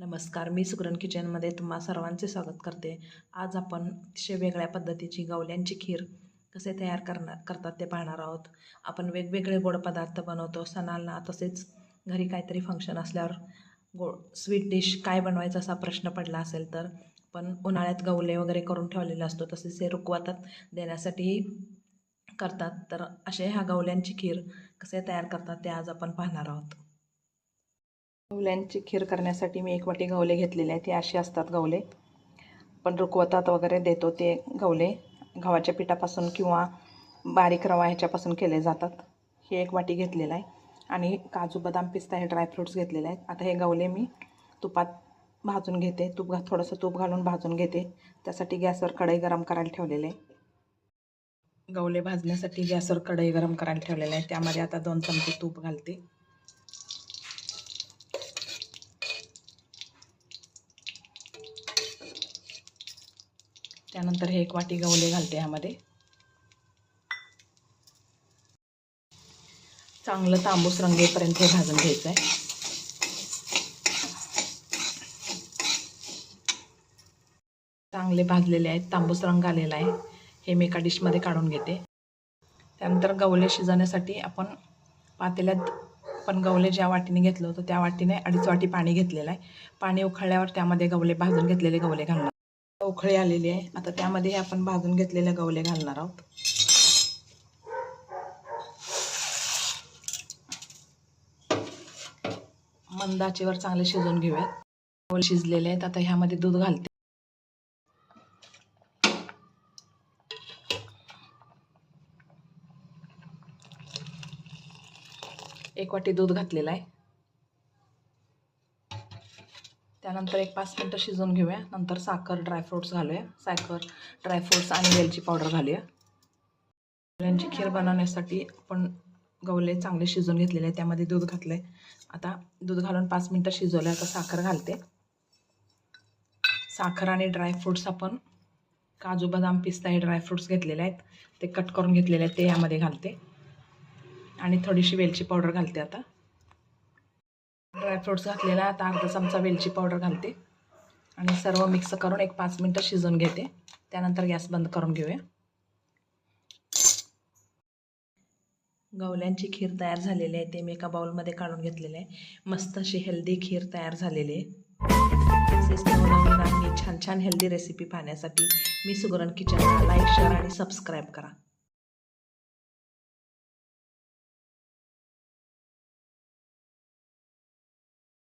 नमस्कार मी सुगरण किचनमध्ये तुम्हा सर्वांचे स्वागत करते. आज आपण अतिशय वेगळ्या पद्धतीची गवल्यांची खीर कसे तयार करणार करतात ते पाहणार आहोत. आपण वेगवेगळे गोड पदार्थ बनवतो सणांना तसेच घरी काहीतरी फंक्शन असल्यावर गो स्वीट डिश काय बनवायचा असा प्रश्न पडला असेल तर पण उन्हाळ्यात गवले वगैरे करून ठेवलेले असतो तसेच हे रुकवातात देण्यासाठी करतात. तर असे ह्या गवल्यांची खीर कसे तयार करतात ते आज आपण पाहणार आहोत. गवल्यांची खीर करण्यासाठी मी एक वाटी गवले घेतलेले आहेत ते असे असतात गवले. पण रुकवतात वगैरे देतो ते गवले. गव्हाच्या पिठापासून किंवा बारीक रवा ह्याच्यापासून केले जातात. हे एक वाटी घेतलेलं आहे. आणि काजू बदाम पिस्ता हे ड्रायफ्रूट्स घेतलेले आहेत. आता हे गवले मी तुपात भाजून घेते. तूप घा थोडंसं तूप घालून भाजून घेते. त्यासाठी गॅसवर कढई गरम करायला ठेवलेले आहे. गवले भाजण्यासाठी गॅसवर कढई गरम करायला ठेवलेले आहे. त्यामध्ये आता दोन चमचे तूप घालते. त्यानंतर हे एक वाटी गवले घालते ह्यामध्ये. चांगलं तांबूस रंगेपर्यंत हे भाजून घ्यायचं आहे चांगले भाजलेले आहेत तांबूस रंग आलेला आहे. हे मी एका डिशमध्ये काढून घेते. त्यानंतर गवले शिजवण्यासाठी आपण पातेल्यात आपण गवले ज्या वाटीने घेतलं होतं त्या वाटीने अडीच वाटी पाणी घेतलेलं आहे. पाणी उखळल्यावर त्यामध्ये गवले भाजून घेतलेले गवले घालणार उकळी आलेली आहे. आता त्यामध्ये आपण भाजून घेतलेले गवले घालणार आहोत. मंदाचीवर चांगले शिजवून घेऊयात. गवले शिजलेले आहेत. आता ह्यामध्ये दूध घालते. एक वाटी दूध घातलेलं आहे. त्यानंतर एक पाच मिनटं शिजवून घेऊया. नंतर साखर ड्रायफ्रूट्स घालूया. साखर ड्रायफ्रूट्स आणि वेलची पावडर घालूया. गवल्यांची खीर बनवण्यासाठी आपण गवले चांगले शिजवून घेतलेले आहे त्यामध्ये दूध घातलं आहे आता दूध घालून पाच मिनटं शिजवलं. आता साखर घालते. साखर आणि ड्रायफ्रूट्स आपण काजू बदाम पिस्ता हे ड्रायफ्रूट्स घेतलेले आहेत. ते कट करून घेतलेले आहेत. ते यामध्ये घालते. आणि थोडीशी वेलची पावडर घालते आता. ड्रायफ्रूट्स घातलेला आता अर्धा चमचा वेलची पावडर घालते. आणि सर्व मिक्स करून एक पाच मिनटं शिजवून घेते. त्यानंतर गॅस बंद करून घेऊया. गवल्यांची खीर तयार झालेली आहे ते मी एका बाउलमध्ये काढून घेतलेले आहे. मस्त अशी हेल्दी खीर तयार झालेली आहे. छान छान हेल्दी रेसिपी पाहण्यासाठी मी सुगरण किचनला लाईक शेअर आणि सबस्क्राईब करा.